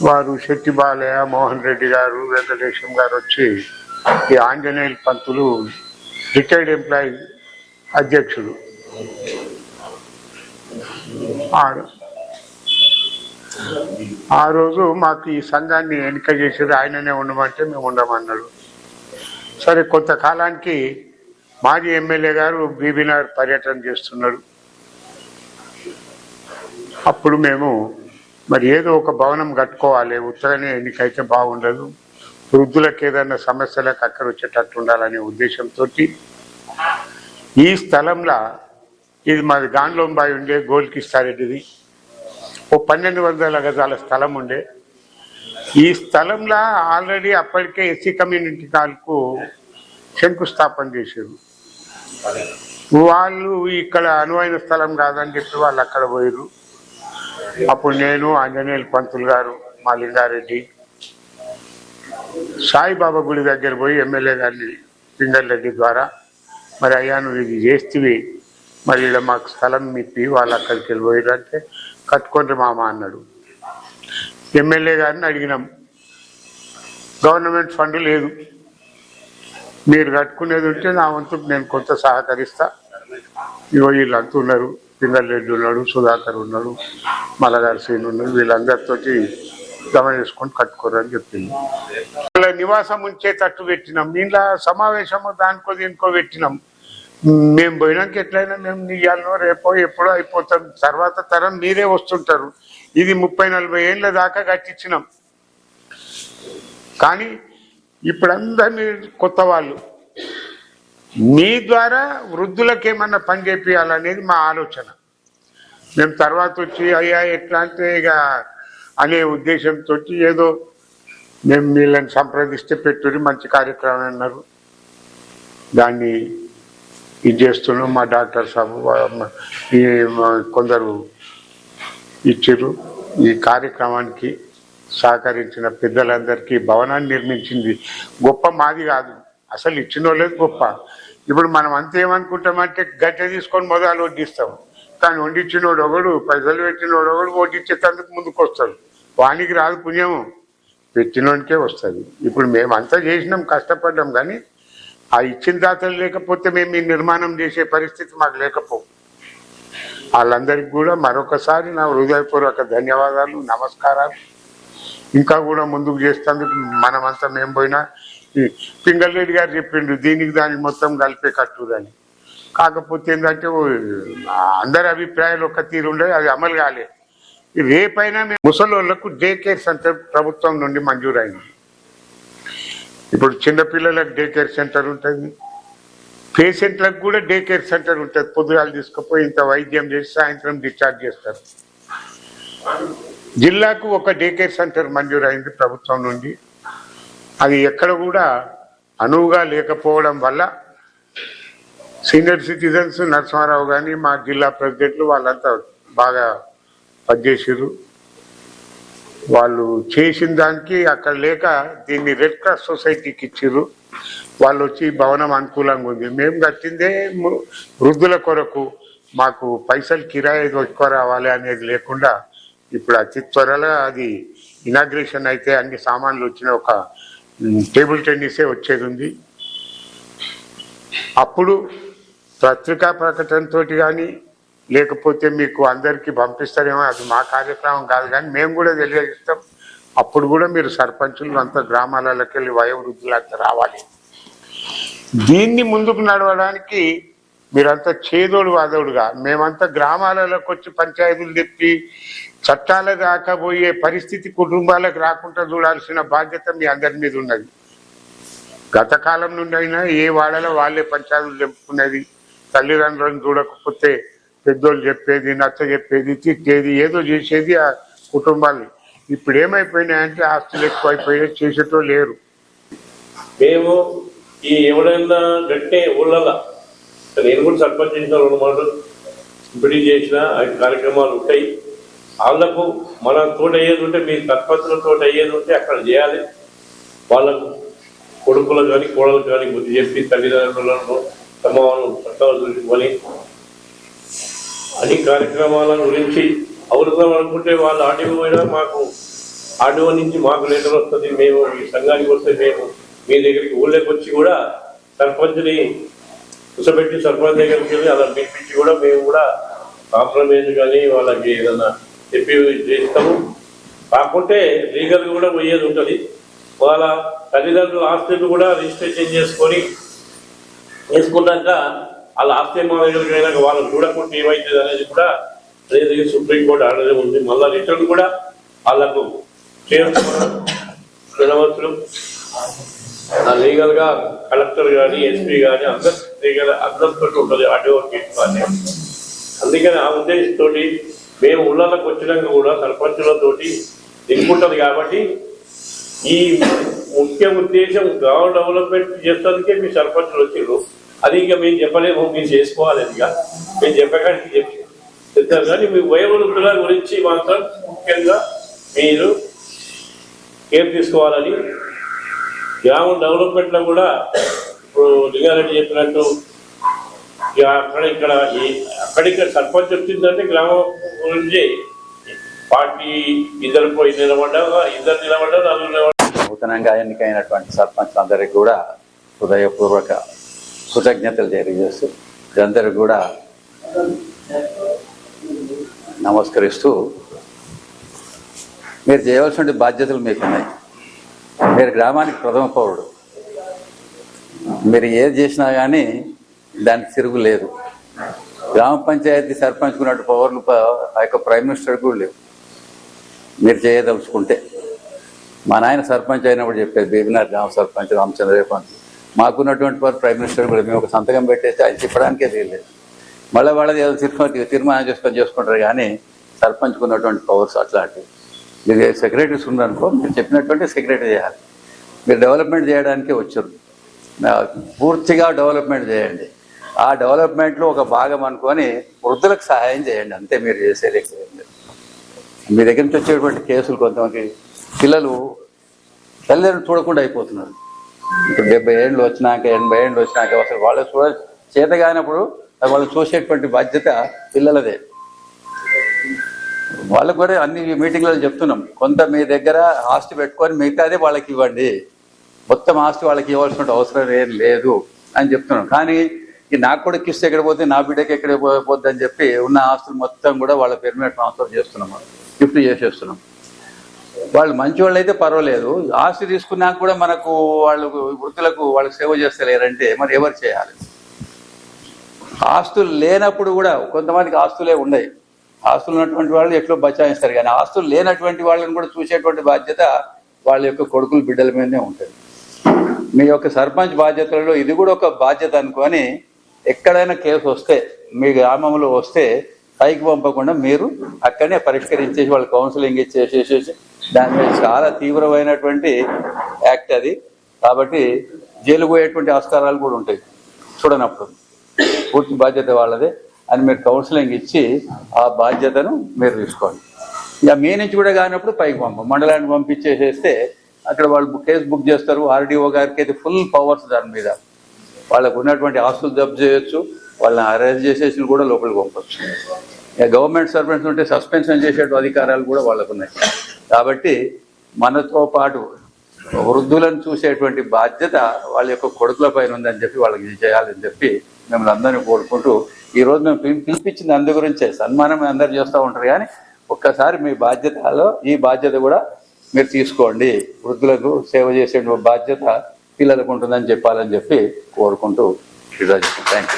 వారు శెట్టి బాలయ్య మోహన్ రెడ్డి గారు వెంకటేశం గారు వచ్చి ఈ ఆంజనేయుల పంతులు రిటైర్డ్ ఎంప్లాయీ అధ్యక్షుడు ఆ- ఆ రోజు మాకు ఈ సంఘాన్ని ఎన్నిక చేసేది ఆయననే ఉండమంటే మేము ఉండమన్నాడు. సరే కొంతకాలానికి మాజీ ఎమ్మెల్యే గారు బీబీనగర్ పర్యటన చేస్తున్నాడు అప్పుడు మేము మరి ఏదో ఒక భవనం కట్టుకోవాలి. ఉత్తగానే ఎన్నికైతే బాగుండదు. వృద్ధులకు ఏదైనా సమస్యలకు అక్కడ వచ్చేటట్టు ఉండాలనే ఉద్దేశంతో ఈ స్థలంలో ఇది మాది గాండ్లోంబాయి ఉండే గోల్కిస్తారెడ్డిది. ఓ పన్నెండు వందల గజాల స్థలం ఉండే. ఈ స్థలంలో ఆల్రెడీ అప్పటికే ఎస్సీ కమ్యూనిటీ హాల్కు శంకుస్థాపన చేశారు. వాళ్ళు ఇక్కడ అనువైన స్థలం కాదని చెప్పి వాళ్ళు అక్కడ పోయారు అప్పుడు నేను ఆంజనేయులు పంతులు గారు మా లింగారెడ్డి. సాయిబాబా గుడి దగ్గర పోయి ఎమ్మెల్యే గారిని పింగల్ రెడ్డి ద్వారా మరి అయ్యా నువ్వు ఇది చేస్తేవి. మరి ఇలా మాకు స్థలం ఇప్పి వాళ్ళు అక్కడికి వెళ్ళిపోయారు అంటే కట్టుకోండి మామ అన్నాడు. ఎమ్మెల్యే గారిని అడిగినాం. గవర్నమెంట్ ఫండ్ లేదు. మీరు కట్టుకునేది ఉంటే నా వంతు నేను కొంత సహకరిస్తా. ఇగో వీళ్ళంతా ఉన్నారు. పింగల్ రెడ్డి ఉన్నాడు సుధాకర్ ఉన్నాడు మలగారి సీన్ ఉన్నాడు వీళ్ళందరితో గమనం చేసుకొని కట్టుకోరని చెప్పింది. వాళ్ళ నివాసం ఉంచే తట్టు పెట్టినాం. దీనిలో సమావేశము దానికో దీనికో పెట్టినాం. మేము పోయినాక ఎట్లయినా మేము నీయాలనో రేపో ఎప్పుడో అయిపోతాం. తర్వాత తరం మీరే వస్తుంటారు. ఇది ముప్పై నలభై ఏళ్ళ దాకా కట్టించినాం. కానీ ఇప్పుడు అందరినీ కొత్త వాళ్ళు. మీ ద్వారా వృద్ధులకు ఏమన్నా పని చేపించాలనేది మా ఆలోచన. మేము తర్వాత వచ్చి అయ్యా ఎట్లా అంటే ఇక అనే ఉద్దేశంతో ఏదో మేము వీళ్ళని సంప్రదిస్తే పెట్టుని మంచి కార్యక్రమం అన్నారు. దాన్ని ఇది చేస్తున్నాం మా డాక్టర్ సాబు ఈ కొందరు ఇచ్చిర్రు. ఈ కార్యక్రమానికి సహకరించిన పెద్దలందరికీ భవనాన్ని నిర్మించింది గొప్ప మాది కాదు. అసలు ఇచ్చిన లేదు గొప్ప. ఇప్పుడు మనం అంత ఏమనుకుంటామంటే గట్టె తీసుకొని మొదలు వడ్డిస్తాం. కానీ వండించినోడు ఒకడు పైసలు పెట్టినోడు ఒకడు వడ్డించేందుకు ముందుకు వస్తాడు వానికి రాదు పుణ్యము. పెట్టినోడికే వస్తుంది. ఇప్పుడు మేము అంతా చేసినాం కష్టపడ్డాం కానీ ఆ ఇచ్చిన దాతలు లేకపోతే మేము ఈ నిర్మాణం చేసే పరిస్థితి మాకు లేకపో వాళ్ళందరికీ కూడా మరొకసారి నా హృదయపూర్వక ధన్యవాదాలు నమస్కారాలు. ఇంకా కూడా ముందుకు చేస్తేందుకు మనమంతా మేము పోయినా పింగళరెడ్డి రెడ్డి గారు చెప్పిండు దీనికి దానికి మొత్తం కలిపే కట్టుదని. కాకపోతే ఏంటంటే అందరి అభిప్రాయాలు ఒక తీరు ఉండే అది అమలు కాలే. రేపైనా మేము ముసలోళ్ళకు డే కేర్ సెంటర్ ప్రభుత్వం నుండి మంజూరైంది. ఇప్పుడు చిన్నపిల్లలకు డే కేర్ సెంటర్ ఉంటుంది. పేషెంట్లకు కూడా డే కేర్ సెంటర్ ఉంటుంది. పొద్దుగాలు తీసుకుపోయి ఇంత వైద్యం చేసి సాయంత్రం డిశ్చార్జ్ చేస్తారు. జిల్లాకు ఒక డే కేర్ సెంటర్ మంజూరైంది ప్రభుత్వం నుండి. అది ఎక్కడ కూడా అనువుగా లేకపోవడం వల్ల సీనియర్ సిటిజన్స్ నరసింహారావు కానీ మా జిల్లా ప్రెసిడెంట్లు వాళ్ళంతా బాగా పనిచేసారు వాళ్ళు చేసిన దానికి అక్కడ లేక దీన్ని రెడ్ క్రాస్ సొసైటీకి ఇచ్చారు వాళ్ళు వచ్చి భవనం అనుకూలంగా ఉంది. మేము కట్టిందే వృద్ధుల కొరకు మాకు పైసలు కిరాయి ఎక్కువ రావాలి అనేది లేకుండా ఇప్పుడు అతి త్వరలో అది ఇనాగ్రేషన్ అయితే అన్ని సామాన్లు వచ్చిన ఒక టేబుల్ టెన్నిసే వచ్చేది ఉంది అప్పుడు పత్రికా ప్రకటనతో కానీ లేకపోతే మీకు అందరికీ పంపిస్తారేమో అది మా కార్యక్రమం కాదు కానీ మేము కూడా తెలియజేస్తాం. అప్పుడు కూడా మీరు సర్పంచులు అంతా గ్రామాలలోకి వెళ్ళి వయోవృద్ధులు రావాలి. దీన్ని ముందుకు నడవడానికి మీరంతా చేదోడు వాదోడుగా మేమంతా గ్రామాలలోకి వచ్చి పంచాయతీలు తెప్పి చట్టాల రాకపోయే పరిస్థితి కుటుంబాలకు రాకుండా చూడాల్సిన బాధ్యత మీ అందరి మీద ఉన్నది. గత కాలం నుండి అయినా ఏ వాడలో వాళ్ళే పంచాయతీలు తెంపుకునేది తల్లిదండ్రులను చూడకపోతే పెద్దోళ్ళు చెప్పేది నచ్చ చెప్పేది తిట్టేది ఏదో చేసేది ఆ కుటుంబాలు. ఇప్పుడు ఏమైపోయినాయంటే ఆస్తులు ఎక్కువైపోయాయి చేసేటో లేరు. మేము ఈ ఎవడైనా గట్టే ఊళ్ళలో నేను కూడా సర్పంచ్ చేసిన రెండు మాటలు ఇప్పుడు చేసిన కార్యక్రమాలు ఉంటాయి. వాళ్ళకు మన తోట అయ్యేది ఉంటే మీ సర్పంచుల తోట అయ్యేది ఉంటే అక్కడ చేయాలి. వాళ్ళకు కొడుకులు కానీ కోడలు కానీ బుద్ధి చెప్పి తల్లిదండ్రులను సమానం చట్టాలు చూసుకొని అన్ని కార్యక్రమాల గురించి అవసరం అనుకుంటే వాళ్ళు ఆడియో పోయినా మాకు ఆడియో నుంచి మాకు లెటర్ వస్తుంది. మేము ఈ సంఘానికి వస్తే మేము మీ దగ్గరికి ఊళ్ళోకి వచ్చి కూడా సర్పంచ్ని కూర్చోబెట్టి సర్పంచ్ దగ్గరికి వెళ్ళి అలా పిలిపించి కూడా మేము కూడా కాంప్రమైజ్ కానీ వాళ్ళకి ఏదైనా చెప్పి చేస్తాము. కాకుంటే లీగల్ కూడా పోయేది ఉంటుంది. వాళ్ళ తల్లిదండ్రుల ఆస్తులు కూడా రిజిస్ట్రేషన్ చేసుకొని వేసుకున్నాక వాళ్ళ ఆస్తి మా అయినాక వాళ్ళని చూడకుండా ఏమవుతుంది అనేది కూడా అనేది సుప్రీంకోర్టు ఆర్డర్ ఉంది. మళ్ళా రిటర్న్ కూడా వాళ్ళకు చేయవచ్చు లీగల్గా కలెక్టర్ కానీ ఎస్పీ కానీ అందరు లీగల్ అందరితో ఉంటుంది అడ్వకేట్ కానీ అందుకని ఆ ఉద్దేశంతో మేము ఊళ్ళలోకి వచ్చినాక కూడా సర్పంచులతోటి దిగుంటుంది కాబట్టి ఈ ముఖ్య ఉద్దేశం గ్రామ డెవలప్మెంట్ చేసేందుకే మీ సర్పంచులు వచ్చారు అది ఇంకా మేము చెప్పలేము మీరు చేసుకోవాలి అదిగా మేము చెప్పడానికి చెప్పి చెప్తారు. కానీ మీ వయోవృద్ధుల గురించి మాత్రం ముఖ్యంగా మీరు కేర్ తీసుకోవాలని గ్రామ డెవలప్మెంట్లో కూడా ఇప్పుడు లింగారెడ్డి చెప్పినట్టు ఇక అక్కడ ఇక్కడ అక్కడిక్కడ సర్పంచ్ వచ్చిందంటే గ్రామం గురించి పార్టీ ఇద్దరు పోయి నిలబడ్డా ఇద్దరు నిలబడ్డా నలుగురు నిలబడ్డా నూతనంగా ఎన్నికైనటువంటి సర్పంచ్లందరికీ కూడా హృదయపూర్వక కృతజ్ఞతలు తెలియజేస్తూ అందరూ కూడా నమస్కరిస్తూ మీరు చేయవలసిన బాధ్యతలు మీకు ఉన్నాయి మీరు గ్రామానికి ప్రథమ పౌరుడు. మీరు ఏది చేసినా కానీ దానికి తిరుగు లేదు. గ్రామ పంచాయతీ సర్పంచ్ ఉన్నట్టు పవర్లు ఆ యొక్క ప్రైమ్ మినిస్టర్ కూడా లేవు. మీరు చేయదలుచుకుంటే. మా నాయన సర్పంచ్ అయినప్పుడు చెప్పేది బీబీనార్ గ్రామ సర్పంచ్ రామచంద్ర పంత్. మాకున్నటువంటి వారు ప్రైమ్ మినిస్టర్ కూడా మేము ఒక సంతకం పెట్టేసి ఆయన చెప్పడానికే తెలియలేదు మళ్ళీ వాళ్ళది ఏదో తీర్మానం తీర్మానం చేసుకొని చేసుకుంటారు కానీ సర్పంచ్కి ఉన్నటువంటి పవర్స్ అట్లాంటివి. మీరు సెక్రటరీస్ ఉన్నారనుకో మీరు చెప్పినటువంటి సెక్రటరీ చేయాలి. మీరు డెవలప్మెంట్ చేయడానికే వచ్చారు. పూర్తిగా డెవలప్మెంట్ చేయండి. ఆ డెవలప్మెంట్లో ఒక భాగం అనుకొని వృద్ధులకు సహాయం చేయండి. అంతే మీరు చేసేది మీ దగ్గర నుంచి వచ్చేటువంటి కేసులు కొంతమంది పిల్లలు తల్లిదండ్రులు చూడకుండా అయిపోతున్నారు. ఇప్పుడు డెబ్బై ఏళ్ళు వచ్చినాక ఎనభై ఏళ్ళు వచ్చినాక అసలు వాళ్ళు చూడ చేతగానప్పుడు వాళ్ళు చూసేటువంటి బాధ్యత పిల్లలదే. వాళ్ళకు కూడా అన్ని మీటింగ్లలో చెప్తున్నాం. కొంత మీ దగ్గర ఆస్తి పెట్టుకొని మిగతాదే వాళ్ళకి ఇవ్వండి. మొత్తం ఆస్తి వాళ్ళకి ఇవ్వాల్సిన అవసరం ఏం లేదు అని చెప్తున్నాం కానీ ఈ నాకు కూడా ఇస్తే ఎక్కడ పోతే నా బిడ్డకి ఎక్కడ పోద్ది అని చెప్పి ఉన్న ఆస్తులు మొత్తం కూడా వాళ్ళ పేరు మీద ట్రాన్స్ఫర్ చేస్తున్నాం గిఫ్ట్ చేసేస్తున్నాం. వాళ్ళు మంచి వాళ్ళు అయితే పర్వాలేదు. ఆస్తి తీసుకున్నాక కూడా మనకు వాళ్ళు వృత్తులకు వాళ్ళకి సేవ చేస్తలేరంటే మరి ఎవరు చేయాలి? ఆస్తులు లేనప్పుడు కూడా కొంతమందికి ఆస్తులే ఉన్నాయి. ఆస్తులు ఉన్నటువంటి వాళ్ళు ఎట్లో బచాయిస్తారు. కానీ ఆస్తులు లేనటువంటి వాళ్ళని కూడా చూసేటువంటి బాధ్యత వాళ్ళ యొక్క కొడుకులు బిడ్డల మీదనే ఉంటుంది. మీ యొక్క సర్పంచ్ బాధ్యతలలో ఇది కూడా ఒక బాధ్యత అనుకొని ఎక్కడైనా కేసు వస్తే మీ గ్రామంలో వస్తే పైకి పంపకుండా మీరు అక్కడనే పరిష్కరించేసి వాళ్ళు కౌన్సిలింగ్ ఇచ్చేసేసేసి దాని మీద చాలా తీవ్రమైనటువంటి యాక్ట్ అది. కాబట్టి జైలు పోయేటువంటి ఆస్కారాలు కూడా ఉంటాయి చూడనప్పుడు. పూర్తి బాధ్యత వాళ్ళదే అని మీరు కౌన్సిలింగ్ ఇచ్చి ఆ బాధ్యతను మీరు తీసుకోండి. ఇక మీ నుంచి కూడా కానప్పుడు పైకి పంపం. మండలానికి పంపించేసేస్తే అక్కడ వాళ్ళు కేసు బుక్ చేస్తారు. ఆర్డీఓ గారికి అయితే ఫుల్ పవర్స్ దాని మీద. వాళ్ళకు ఉన్నటువంటి ఆస్తులు జబ్బు చేయొచ్చు. వాళ్ళని అరెస్ట్ చేసేసి కూడా లోపలికి పంపొచ్చు. ఇక గవర్నమెంట్ సర్వెంట్స్ ఉంటే సస్పెన్షన్ చేసేటువంటి అధికారాలు కూడా వాళ్ళకు ఉన్నాయి కాబట్టి మనతో పాటు వృద్ధులను చూసేటువంటి బాధ్యత వాళ్ళ యొక్క కొడుకుల పైన ఉందని చెప్పి వాళ్ళకి ఇది చేయాలని చెప్పి మిమ్మల్ని అందరినీ కోరుకుంటూ ఈరోజు మేము పిలిపించింది అందు గురించే. సన్మానం అందరు చేస్తూ ఉంటారు కానీ ఒక్కసారి మీ బాధ్యతలో ఈ బాధ్యత కూడా మీరు తీసుకోండి. వృద్ధులకు సేవ చేసే బాధ్యత పిల్లలకు ఉంటుందని చెప్పాలని చెప్పి కోరుకుంటూ థ్యాంక్ యూ